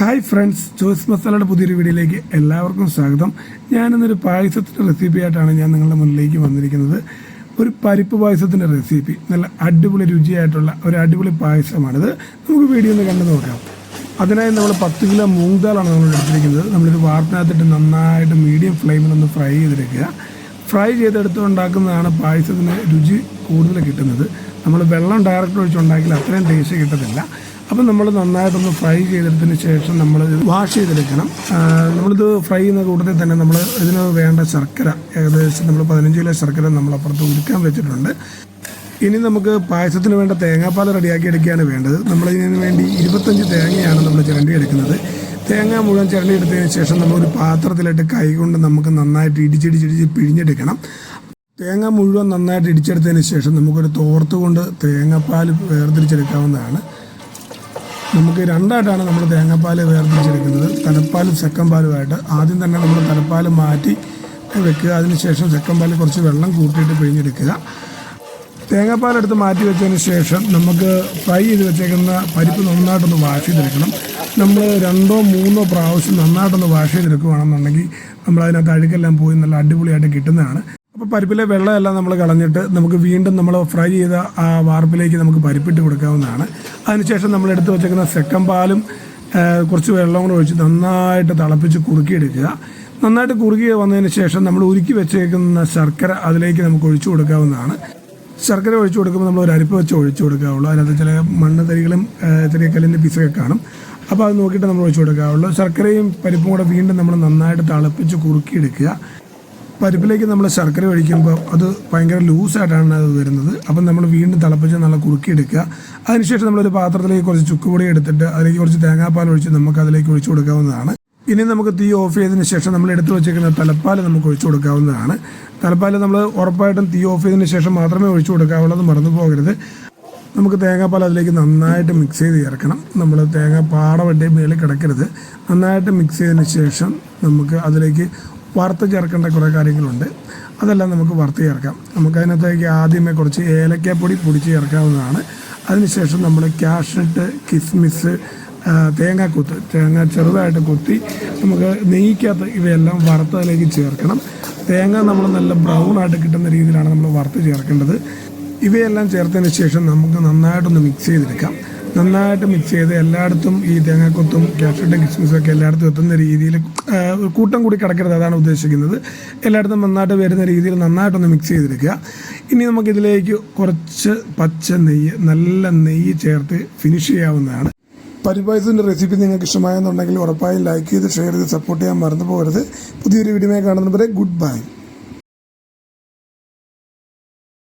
Hi friends Jose മസാലയുടെ പുതിയൊരു വീഡിയോയിലേക്ക് എല്ലാവർക്കും സ്വാഗതം. ഞാനിന്നൊരു പായസത്തിന്റെ റെസിപ്പി ആയിട്ടാണ് ഞാൻ നിങ്ങളുടെ മുന്നിലേക്ക് വന്നിരിക്കുന്നത്. ഒരു പരിപ്പ് പായസത്തിന്റെ റെസിപ്പി നല്ല അടിപൊളി രുചിയായിട്ടുള്ള ഒരു അടിപൊളി പായസമാണിത്. നമുക്ക് വീഡിയോ ഒന്ന് കണ്ടു നോക്കാം. അതിനായി നമ്മൾ പത്ത് കിലോ മൂങ് ദാലാണ് നമ്മൾ എടുത്തിരിക്കുന്നത്. നമ്മളൊരു വാർപ്പിനകത്തിട്ട് നന്നായിട്ട് മീഡിയം ഫ്ലെയിമിൽ ഒന്ന് ഫ്രൈ ചെയ്തെടുക്കുക. ഫ്രൈ ചെയ്തെടുത്ത് ഉണ്ടാക്കുന്നതാണ് പായസത്തിന് രുചി കൂടുതൽ കിട്ടുന്നത്. നമ്മൾ വെള്ളം ഡയറക്റ്റ് ഒഴിച്ചുണ്ടാക്കിയാൽ അത്രയും ടേസ്റ്റ് കിട്ടത്തില്ല. അപ്പം നമ്മൾ നന്നായിട്ടൊന്ന് ഫ്രൈ ചെയ്തെടുത്തതിന് ശേഷം നമ്മൾ വാഷ് ചെയ്തെടുക്കണം. നമ്മളിത് ഫ്രൈ ചെയ്യുന്ന കൂട്ടത്തിൽ തന്നെ നമ്മൾ ഇതിന് വേണ്ട ശർക്കര ഏകദേശം നമ്മൾ പതിനഞ്ച് കിലോ ശർക്കര നമ്മൾ അപ്പുറത്ത് ഉരുക്കാൻ വെച്ചിട്ടുണ്ട്. ഇനി നമുക്ക് പായസത്തിന് വേണ്ട തേങ്ങാപ്പാൽ റെഡിയാക്കി എടുക്കുകയാണ് വേണ്ടത്. നമ്മൾ ഇതിന് വേണ്ടി ഇരുപത്തഞ്ച് തേങ്ങയാണ് നമ്മൾ ചിരണ്ടി എടുക്കുന്നത്. തേങ്ങ മുഴുവൻ ചിരണ്ടി എടുത്തതിന് ശേഷം നമ്മളൊരു പാത്രത്തിലിട്ട് കൈകൊണ്ട് നമുക്ക് നന്നായിട്ട് ഇടിച്ചിടിച്ചിടിച്ച് പിഴിഞ്ഞെടുക്കണം. തേങ്ങ മുഴുവൻ നന്നായിട്ട് ഇടിച്ചെടുത്തതിന് ശേഷം നമുക്കൊരു തോർത്ത് കൊണ്ട് തേങ്ങാപ്പാൽ വേർതിരിച്ചെടുക്കാവുന്നതാണ്. നമുക്ക് രണ്ടായിട്ടാണ് നമ്മൾ തേങ്ങാപ്പാൽ വേർതിരിച്ചെടുക്കുന്നത്. തലപ്പാലും സെക്കൻ പാലുമായിട്ട് ആദ്യം തന്നെ നമ്മൾ തലപ്പാൽ മാറ്റി വെക്കുക. അതിനുശേഷം സെക്കൻ പാൽ കുറച്ച് വെള്ളം കൂട്ടിയിട്ട് പിഴിഞ്ഞെടുക്കുക. തേങ്ങാപ്പാലെടുത്ത് മാറ്റി വെച്ചതിന് ശേഷം നമുക്ക് ഫ്രൈ ചെയ്ത് വെച്ചേക്കുന്ന പരിപ്പ് നന്നായിട്ടൊന്ന് വാഷ് ചെയ്തെടുക്കണം. നമ്മൾ രണ്ടോ മൂന്നോ പ്രാവശ്യം നന്നായിട്ടൊന്ന് വാഷ് ചെയ്തെടുക്കുകയാണെന്നുണ്ടെങ്കിൽ നമ്മൾ അതിനകത്ത് അഴുക്കെല്ലാം പോയി നല്ല അടിപൊളിയായിട്ട് കിട്ടുന്നതാണ്. അപ്പോൾ പരിപ്പിലെ വെള്ളമെല്ലാം നമ്മൾ കളഞ്ഞിട്ട് നമുക്ക് വീണ്ടും നമ്മൾ ഫ്രൈ ചെയ്ത ആ വാർപ്പിലേക്ക് നമുക്ക് പരിപ്പിട്ട് കൊടുക്കാവുന്നതാണ്. അതിനുശേഷം നമ്മൾ എടുത്തു വെച്ചേക്കുന്ന സെക്കൻ പാലും കുറച്ച് വെള്ളം കൂടെ ഒഴിച്ച് നന്നായിട്ട് തിളപ്പിച്ച് കുറുക്കിയെടുക്കുക. നന്നായിട്ട് കുറുകി വന്നതിന് ശേഷം നമ്മൾ ഉരുക്കി വെച്ചേക്കുന്ന ശർക്കര അതിലേക്ക് നമുക്ക് ഒഴിച്ചു കൊടുക്കാവുന്നതാണ്. ശർക്കര ഒഴിച്ചു കൊടുക്കുമ്പോൾ നമ്മൾ ഒരു അരിപ്പ് വെച്ച് ഒഴിച്ചു കൊടുക്കാവുള്ളൂ. അതിനകത്ത് ചില മണ്ണ് തരികളും ചെറിയ കല്ലിന്റെ പീസൊക്കെ കാണും. അപ്പോൾ അത് നോക്കിയിട്ട് നമ്മൾ ഒഴിച്ചു കൊടുക്കാവുള്ളൂ. ശർക്കരയും പരിപ്പും കൂടെ വീണ്ടും നമ്മൾ നന്നായിട്ട് തിളപ്പിച്ച് കുറുക്കിയെടുക്കുക. പരിപ്പിലേക്ക് നമ്മൾ ശർക്കര ഒഴിക്കുമ്പോൾ അത് ഭയങ്കര ലൂസായിട്ടാണ് അത് വരുന്നത്. അപ്പം നമ്മൾ വീണ്ടും തിളപ്പിച്ച് നല്ല കുറുക്കിയെടുക്കുക. അതിനുശേഷം നമ്മളൊരു പാത്രത്തിലേക്ക് കുറച്ച് ചുക്കുപൊടി എടുത്തിട്ട് അതിലേക്ക് കുറച്ച് തേങ്ങാപ്പാൽ ഒഴിച്ച് നമുക്ക് അതിലേക്ക് ഒഴിച്ചു കൊടുക്കാവുന്നതാണ്. ഇനി നമുക്ക് തീ ഓഫ് ചെയ്തതിന് ശേഷം നമ്മൾ എടുത്തു വെച്ചേക്കുന്ന തലപ്പാൽ നമുക്ക് ഒഴിച്ചു കൊടുക്കാവുന്നതാണ്. തലപ്പാൽ നമ്മൾ ഉറപ്പായിട്ടും തീ ഓഫ് ചെയ്തതിന് ശേഷം മാത്രമേ ഒഴിച്ചു കൊടുക്കാവുള്ളൂ അത് മറന്നു പോകരുത്. നമുക്ക് തേങ്ങാപ്പാൽ അതിലേക്ക് നന്നായിട്ട് മിക്സ് ചെയ്ത് ചേർക്കണം. നമ്മൾ തേങ്ങ പാട വണ്ടി മേളിൽ കിടക്കരുത്. നന്നായിട്ട് മിക്സ് ചെയ്തതിന് ശേഷം നമുക്ക് അതിലേക്ക് വറുത്ത് ചേർക്കേണ്ട കുറേ കാര്യങ്ങളുണ്ട്. അതെല്ലാം നമുക്ക് വറുത്ത് ചേർക്കാം. നമുക്കതിനകത്തേക്ക് ആദ്യമേ കുറച്ച് ഏലക്കാപ്പൊടി പൊടിച്ച് ചേർക്കാവുന്നതാണ്. അതിനുശേഷം നമ്മൾ ക്യാഷ്നട്ട് കിസ്മിസ് തേങ്ങ തേങ്ങാക്കൊത്ത് തേങ്ങ ചെറുതായിട്ട് കുത്തി നമുക്ക് നെയ്ക്കകത്ത് ഇവയെല്ലാം വറുത്തതിലേക്ക് ചേർക്കണം. തേങ്ങ നമ്മൾ നല്ല ബ്രൗൺ ആയിട്ട് കിട്ടുന്ന രീതിയിലാണ് നമ്മൾ വറുത്ത് ചേർക്കേണ്ടത്. ഇവയെല്ലാം ചേർത്തതിന് ശേഷം നമുക്ക് നന്നായിട്ടൊന്ന് മിക്സ് ചെയ്തെടുക്കാം. നന്നായിട്ട് മിക്സ് ചെയ്ത് എല്ലായിടത്തും ഈ തേങ്ങാക്കൊത്തും ക്യാഷറ്റും കിസ്മിസും ഒക്കെ എല്ലായിടത്തും എത്തുന്ന രീതിയിൽ കൂട്ടം കൂടി കിടക്കരുത് അതാണ് ഉദ്ദേശിക്കുന്നത്. എല്ലായിടത്തും നന്നായിട്ട് വരുന്ന രീതിയിൽ നന്നായിട്ടൊന്ന് മിക്സ് ചെയ്തെടുക്കുക. ഇനി നമുക്കിതിലേക്ക് കുറച്ച് പച്ച നെയ്യ് നല്ല നെയ്യ് ചേർത്ത് ഫിനിഷ് ചെയ്യാവുന്നതാണ്. പരിപായസത്തിന്റെ റെസിപ്പി നിങ്ങൾക്ക് ഇഷ്ടമായെന്നുണ്ടെങ്കിൽ ഉറപ്പായും ലൈക്ക് ചെയ്ത് ഷെയർ ചെയ്ത് സപ്പോർട്ട് ചെയ്യാൻ മറന്നു പോകരുത്. പുതിയൊരു വീഡിയോ കാണുന്നവരെ ഗുഡ് ബൈ